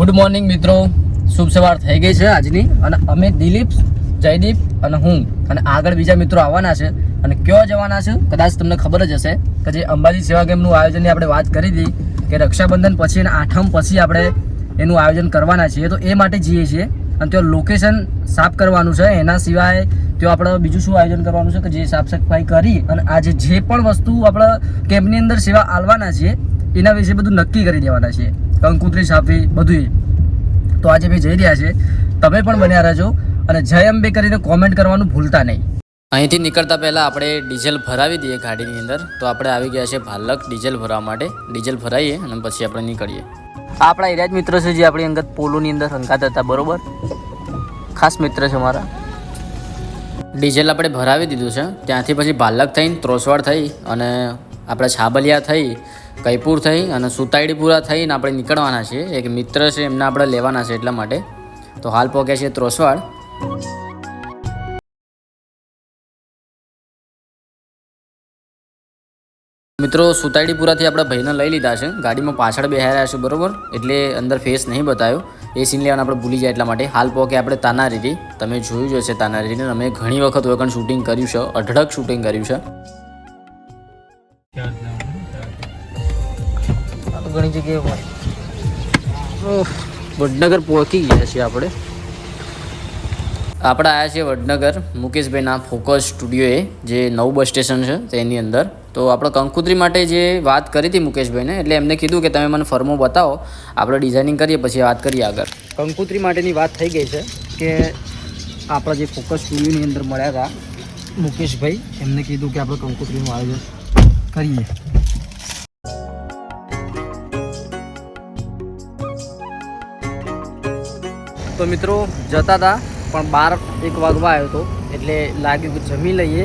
Good morning મિત્રો. શુભ સવાર થઈ ગઈ છે આજની. અને અમે દિલીપ, જયદીપ અને હું. અને આગળ બીજા મિત્રો આવવાના છે. અને કયો જવાના છે? કદાચ તમને ખબર જ હશે કે જે અંબાજી સેવા કેમ્પનું આયોજનની આપણે વાત કરી હતી કે રક્ષાબંધન પછી અને આઠમ પછી આપણે એનું આયોજન કરવાના છીએ. તો એ માટે જઈએ છીએ. અને ત્યાં લોકેશન સાફ કરવાનું છે. એના સિવાય ત્યાં આપણે બીજું શું આયોજન કરવાનું છે કે જે સાફ સફાઈ કરી અને આજે જે પણ વસ્તુ આપણે કેમ્પની અંદર સેવા આલવાના છીએ, એના વિશે બધું નક્કી કરી દેવાના છીએ. કંકુત્રી છાપી બધું તો આજે અમે જઈ રહ્યા છે તમે પણ બન્યા રહેજો અને જય અંબે કરીને કોમેન્ટ કરવાનું ભૂલતા નહીં. અહીંથી નીકળતા પહેલાં આપણે ડીઝલ ભરાવી દઈએ ગાડીની અંદર. તો આપણે આવી ગયા છે ભાલક ડીઝલ ભરવા માટે. ડીઝલ ભરાઈએ અને પછી આપણે નીકળીએ. આ આપણા એરિયા જ મિત્ર છે જે આપણી અંગત પોલોની અંદર રંગાતા હતા બરોબર? ખાસ મિત્ર છે મારા. ડીઝલ આપણે ભરાવી દીધું છે. ત્યાંથી પછી ભાલક થઈને ત્રોસવાડ થઈ અને આપણે છાબલિયા થઈ કૈપુર થઈ અને સુતાઈડીપુરા થઈને આપણે નીકળવાના છીએ. એક મિત્ર છે, એમને આપણે લેવાના છે એટલા માટે. તો હાલ પહોંચ્યા છીએ ત્રોસવાડ. મિત્રો, સુતાઈડીપુરાથી આપણે ભાઈને લઈ લીધા છે. ગાડીમાં પાછળ બેહાર્યા છે, બરોબર? એટલે અંદર ફેસ નહીં બતાવ્યો. એ સીન લેવાનું આપણે ભૂલી જાય એટલા માટે. હાલ પોકે આપણે તાનારીરી તમે જોયું જ હશે તાનારીરીને અમે ઘણી વખત વગણ શૂટિંગ કર્યું છે. અઢળક શૂટિંગ કર્યું છે. ઘણી જગ્યાએ હોય. વડનગર પહોંચી ગયા છીએ આપણે. આપણે આવ્યા છીએ વડનગર. મુકેશભાઈના ફોકસ સ્ટુડિયોએ જે નવું બસ સ્ટેશન છે તેની અંદર. તો આપણે કંકુત્રી માટે જે વાત કરી હતી મુકેશભાઈને એટલે એમને કીધું કે તમે મને ફર્મો બતાવો. આપણે ડિઝાઇનિંગ કરીએ પછી વાત કરીએ આગળ. કંકુત્રી માટેની વાત થઈ ગઈ છે કે આપણા જે ફોકસ સ્ટુડિયોની અંદર મળ્યા હતા મુકેશભાઈ. એમને કીધું કે આપણે કંકુત્રીનું આયોજન કરીએ. તો મિત્રો, જતા હતા પણ બાર એક વાગવા આવ્યો હતો એટલે લાગ્યું કે જમી લઈએ.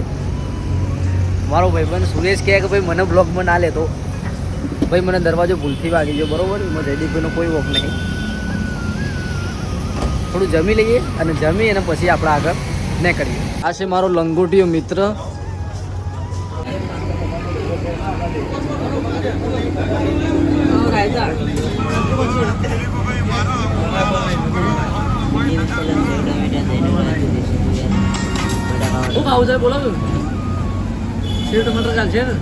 મારો ભાઈબંધ સુરેશ કહે કે, ભાઈ, મને બ્લોગમાં ના લેતો. ભાઈ, મને દરવાજો ભૂલથી વાગી ગયો, બરાબર? એમાં જયદીપભાઈનો કોઈ વોક નહીં. થોડું જમી લઈએ અને જમી અને પછી આપણે આગળ નીકળીએ આ છે મારો લંગોટીયો મિત્ર. શું ખાવું છે બોલો સેવ ટમાટર ચાલશે ને?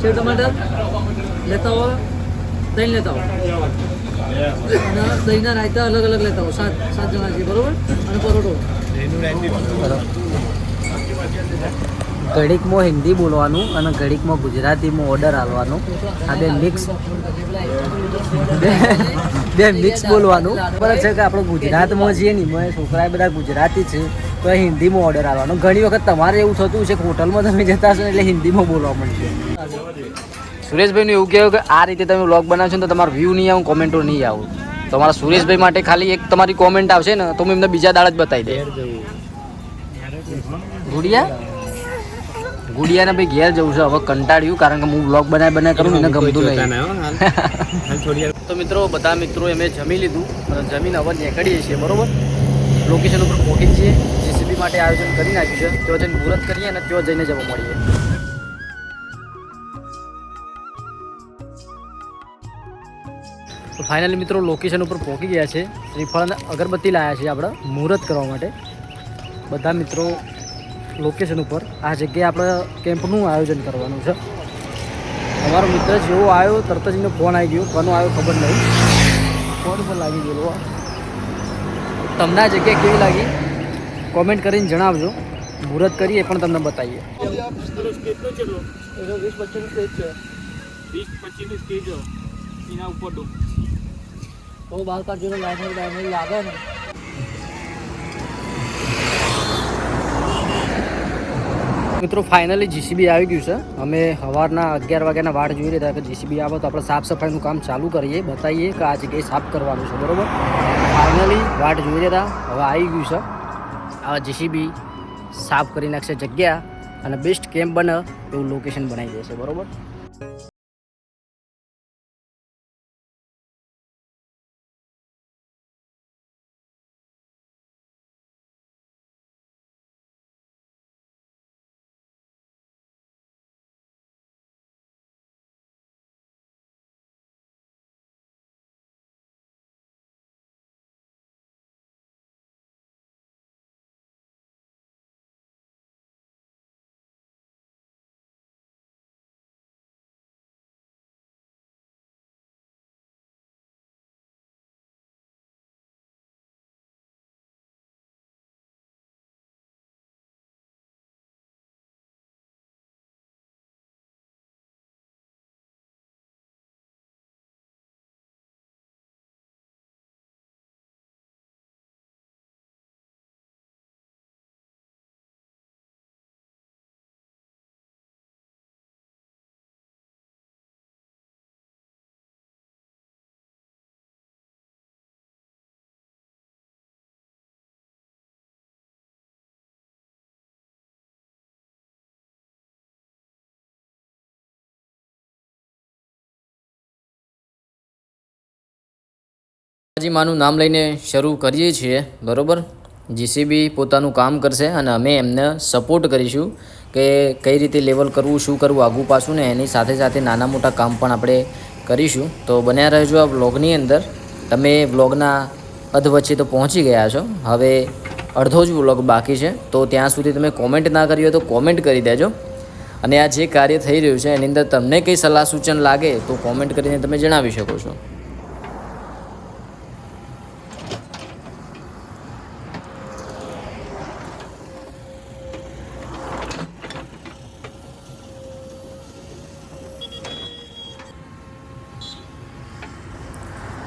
સેવ ટમાટર લેતા હો દહીં લેતા હો. દહીંના રાયતા અલગ અલગ લેતા હો સાત સાત જણા છે બરોબર? અને પરોઠો. ઘડીકમાં હિન્દી બોલવાનું અને ઘડીકમાં ગુજરાતીમાં ઓર્ડર આલવાનું. આ બે મિક્સ બે મિક્સ બોલવાનું. બરાબર છે કે આપણે ગુજરાતમાં છીએ ને મેં છોકરા બધા ગુજરાતી છે તો હિન્દીમાં ઓર્ડર આવવાનો ઘણી વખત તમારે એવું થતું છે કે હોટલમાં તમે જતા હશો એટલે હિન્દીમાં બોલવા મળશે સુરેશભાઈનું એવું કહેવું કે આ રીતે તમે વ્લોગ બનાવશો ને તો તમારો વ્યૂ નહીં આવું કોમેન્ટો નહીં આવું. તમારા સુરેશભાઈ માટે ખાલી એક તમારી કોમેન્ટ આવશે ને તો હું એમને બીજા દાડા જ બતાવી દે. ગુડિયા? ગુડિયાને ભાઈ ઘેર જવું છે હવે કંટાળ્યું કારણ કે હું બ્લોગ બનાવી બનાવી કરું એને ગમતું નહીં. તો મિત્રો બધા મિત્રો અમે જમી લીધું જમીન હવે નીકળીએ છીએ બરોબર? લોકેશન ઉપર પહોંચી છીએ જીસીબી માટે આયોજન કરી નાખ્યું છે. ત્યાં જઈને મુહૂર્ત કરીએ અને ત્યાં જઈને જવા મળીએ. તો ફાઇનલી મિત્રો લોકેશન ઉપર પહોંચી ગયા છે. શ્રીફળ અને અગરબત્તી લાવ્યા છે આપણે મુહૂર્ત કરવા માટે. બધા મિત્રો લોકેશન ઉપર આ જગ્યાએ આપણે કેમ્પનું આયોજન કરવાનું છે. અમારો મિત્ર જેવો આવ્યો તરત જ એનો ફોન આવી ગયો. કોનો આવ્યો ખબર નહીં. ફોન પર લાગી ગયેલો તમને આ જગ્યા કેવી લાગી? કોમેન્ટ કરીને જણાવજો. મુહૂર્ત કરીએ પણ તમને બતાવીએ. ઉપર તો તો બાર કાઢજો લાગે ને. મિત્રો ફાઇનલી જીસીબી આવી ગયું છે. અમે સવારના અગિયાર વાગ્યાના વાટ જોઈ રહ્યા કે જીસીબી આવે તો આપણે સાફ સફાઈનું કામ ચાલુ કરીએ. બતાવીએ કે આ જગ્યાએ સાફ કરવાનું છે, બરાબર? ફાઇનલી વાટ જોઈ રહ્યા હવે આવી ગયું છે. આ જીસીબી સાફ કરી નાખશે જગ્યા અને બેસ્ટ કેમ્પ બને એવું લોકેશન બનાવી દેશે, બરોબર? માતાજી માનું નામ લઈને શરૂ કરીએ છીએ, બરોબર? જીસીબી પોતાનું કામ કરશે અને અમે એમને સપોર્ટ કરીશું કે કઈ રીતે લેવલ કરવું, શું કરવું, આગું પાછું ને એની સાથે સાથે નાના મોટા કામ પણ આપણે કરીશું. તો બન્યા રહેજો આ વ્લોગની અંદર. તમે વ્લોગના અધ વચ્ચે તો પહોંચી ગયા છો. હવે અડધો જ વ્લોગ બાકી છે. તો ત્યાં સુધી તમે કોમેન્ટ ના કરી હોય તો કોમેન્ટ કરી દેજો. અને આ જે કાર્ય થઈ રહ્યું છે, એની અંદર તમને કંઈ સલાહ સૂચન લાગે તો કોમેન્ટ કરીને તમે જણાવી શકો છો.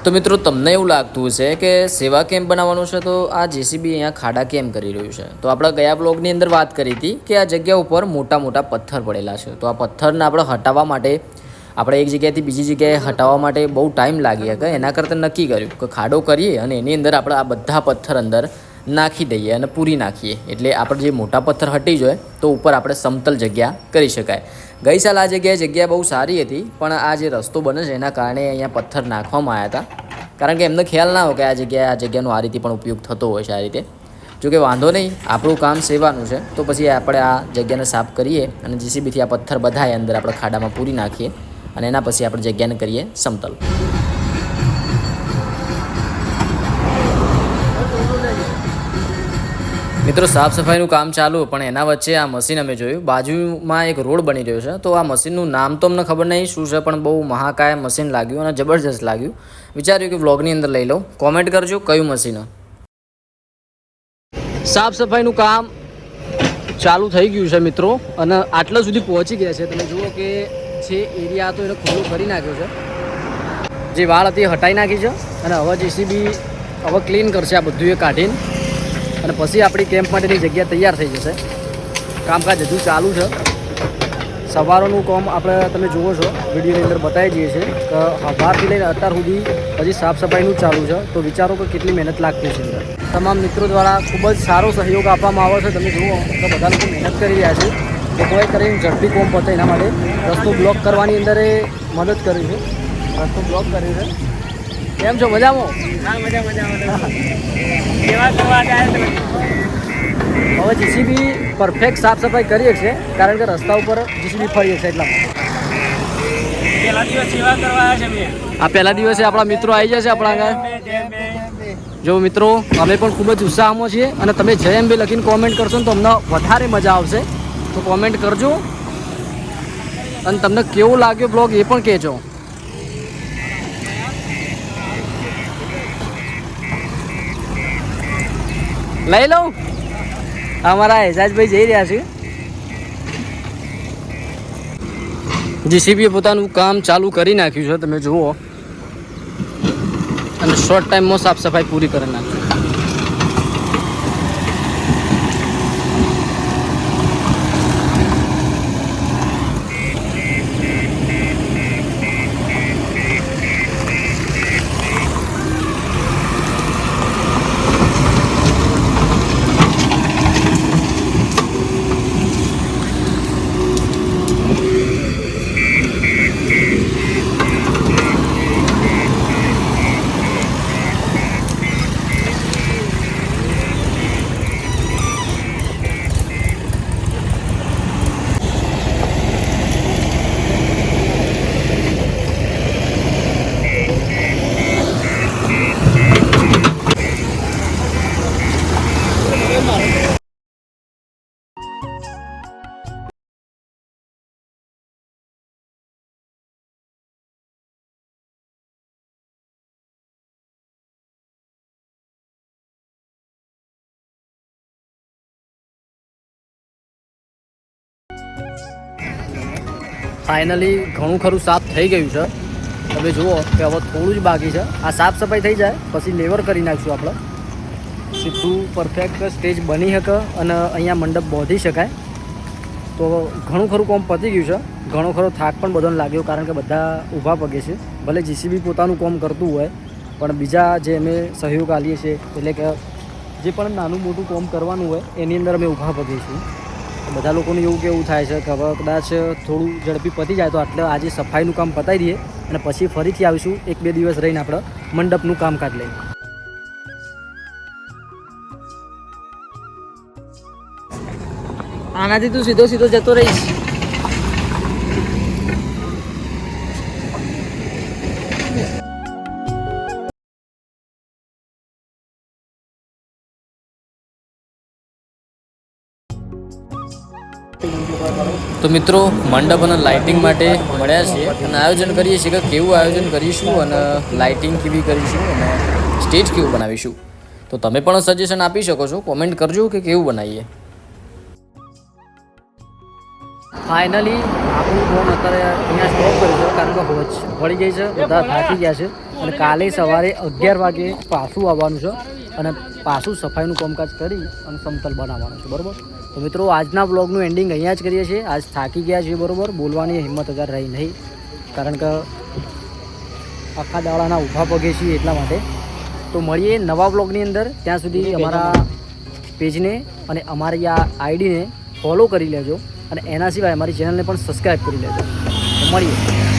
તો મિત્રો, તમને એવું લાગતું હશે કે સેવા કેમ્પ બનાવવાનું છે? તો આ જેસીબી અહીંયા ખાડા કેમ કરી રહ્યું છે? તો આપણે ગયા બ્લોગની અંદર વાત કરી હતી કે આ જગ્યા ઉપર મોટા મોટા પથ્થર પડેલા છે. તો આ પથ્થરને આપણે હટાવવા માટે, આપણે એક જગ્યાએથી બીજી જગ્યાએ હટાવવા માટે બહુ ટાઈમ લાગી શકે. એના કરતાં નક્કી કર્યું કે ખાડો કરીએ અને એની અંદર આપણે આ બધા પથ્થર અંદર નાખી દઈએ અને પૂરી નાખીએ. એટલે આપણે જે મોટા પથ્થર હટી જાય, તો ઉપર આપણે સમતલ જગ્યા કરી શકાય. ગઈ સાલ આ જગ્યાએ જગ્યા બહુ સારી હતી, પણ આ જે રસ્તો બને છે એના કારણે અહીંયા પથ્થર નાખવામાં આવ્યા હતા. કારણ કે એમને ખ્યાલ ના હોય કે આ જગ્યાએ, આ જગ્યાનો આ રીતે પણ ઉપયોગ થતો હોય છે આ રીતે. જો કે વાંધો નહીં, આપણું કામ સેવાનું છે. તો પછી આપણે આ જગ્યાને સાફ કરીએ અને જીસીબીથી આ પથ્થર બધાય અંદર આપણે ખાડામાં પૂરી નાખીએ અને એના પછી આપણે જગ્યાને કરીએ સમતલ. મિત્રો, સાફ સફાઈનું કામ ચાલુ, પણ એના વચ્ચે આ મશીન અમે જોયું. બાજુમાં એક રોડ બની રહ્યો છે, તો આ મશીનનું નામ તો અમને ખબર નહીં શું છે, પણ બહુ મહાકાય મશીન લાગ્યું અને જબરજસ્ત લાગ્યું. વિચાર્યું કે વ્લોગની અંદર લઈ લઉં. કોમેન્ટ કરજો, કયું મશીન? સાફ સફાઈનું કામ ચાલુ થઈ ગયું છે, મિત્રો, અને આટલા સુધી પહોંચી ગયા છે. તમે જુઓ કે જે એરિયા હતો, એને ખુલ્લો કરી નાખ્યો છે. જે વાળ હતી એ હટાઈ નાખી છે, અને હવે જેસીબી હવે ક્લીન કરશે આ બધું એ કાઢીને. અને પછી આપણી કેમ્પ માટેની જગ્યા તૈયાર થઈ જશે. કામકાજ હજુ ચાલુ છે. સવારોનું કામ આપણે તમે જુઓ છો, વિડીયોની અંદર બતાવી દઈએ છીએ કે સવારથી લઈને અત્યાર સુધી હજી સાફ સફાઈનું ચાલુ છે. તો વિચારો કે કેટલી મહેનત લાગતી છે તમામ મિત્રો દ્વારા ખૂબ જ સારો સહયોગ આપવામાં આવે છે. તમે જુઓ તો બધા લોકો મહેનત કરી રહ્યા છે. તો કોઈ કરીને ઝડપી કોમ પતે એના માટે. રસ્તો બ્લોક કરવાની અંદર એ મદદ કરી છે. રસ્તો બ્લોક કર્યું છે. કેમ છો? મજામાં? હા મજા મજા હવે જીસીબી પરફેક્ટ સાફ સફાઈ કરીએ છીએ કારણ કે રસ્તા ઉપર જીસીબી ફરીએ એટલા છે મેં આ પહેલા દિવસે આપણા મિત્રો આવી જશે આપણા આગળ. જો મિત્રો અમે પણ ખૂબ જ ઉત્સાહમાં છીએ અને તમે જય એમ બી લખીને કોમેન્ટ કરશો ને તો અમને વધારે મજા આવશે. તો કોમેન્ટ કરજો. અને તમને કેવો લાગ્યો બ્લોગ એ પણ કહેજો. લઈ લઉં? અમારા એજાજભાઈ જઈ રહ્યા છે. જીસીબીએ પોતાનું કામ ચાલુ કરી નાખ્યું છે, તમે જુઓ. અને શોર્ટ ટાઈમમાં સાફ સફાઈ પૂરી કરી નાખી. ફાઇનલી ઘણું ખરું સાફ થઈ ગયું છે. તમે જુઓ કે હવે થોડું જ બાકી છે. આ સાફ સફાઈ થઈ જાય, પછી લેવર કરી નાખશું આપણે. સીધું પરફેક્ટ સ્ટેજ બની શકે અને અહીંયા મંડપ બાંધી શકાય. તો ઘણું ખરું કોમ પતી ગયું છે. ઘણો ખરો થાક પણ બધાને લાગ્યો, કારણ કે બધા ઊભા પગે છે. ભલે જીસીબી પોતાનું કોમ કરતું હોય, પણ બીજા જે અમે સહયોગ આલીએ છીએ, એટલે કે જે પણ નાનું મોટું કોમ કરવાનું હોય, એની અંદર અમે ઊભા પગીએ છીએ. બધા લોકોનું એવું કેવું થાય છે કે હવે કદાચ થોડું ઝડપી પતી જાય તો આટલે આજે સફાઈનું કામ પતાવી દઈએ અને પછી ફરીથી આવીશું એક બે દિવસ રહીને આપણે મંડપનું કામકાજ લઈને. આનાથી તું સીધો સીધો જતો રહીશ. તો મિત્રો, મંડપ અને લાઇટિંગ માટે મળ્યા છીએ અને આયોજન કરીએ છીએ કે કેવું આયોજન કરીશું અને લાઇટિંગ કેવી કરીશું અને સ્ટેજ કેવું બનાવીશું. તો તમે પણ સજેશન આપી શકો છો કોમેન્ટ કરજો કે કેવું બનાવીએ. ફાઇનલી આપણું ફોન અત્યારે અહીંયા સ્ટોપ કર્યું છે, કારણ કે હોજ વળી ગઈ છે, બધા થાકી ગયા છે. અને કાલે સવારે અગિયાર વાગે પાછું આવવાનું છે અને પાછું સફાઈનું કામકાજ કરી અને સમતલ બનાવવાનું છે, બરોબર? તો મિત્રો આજના બ્લોગનું એન્ડિંગ અહીંયા જ કરીએ છીએ. આજ થાકી ગયા છીએ બરોબર બોલવાની હિંમત હજાર રહી નહીં. કારણ કે આખા દાડાના ઊભા પગે છીએ એટલા માટે. તો મળીએ નવા બ્લોગની અંદર. ત્યાં સુધી અમારા પેજને અને અમારી આ આઈડીને ફોલો કરી લેજો અને એના સિવાય અમારી ચેનલને પણ સબસ્ક્રાઈબ કરી લેજો. મળીએ.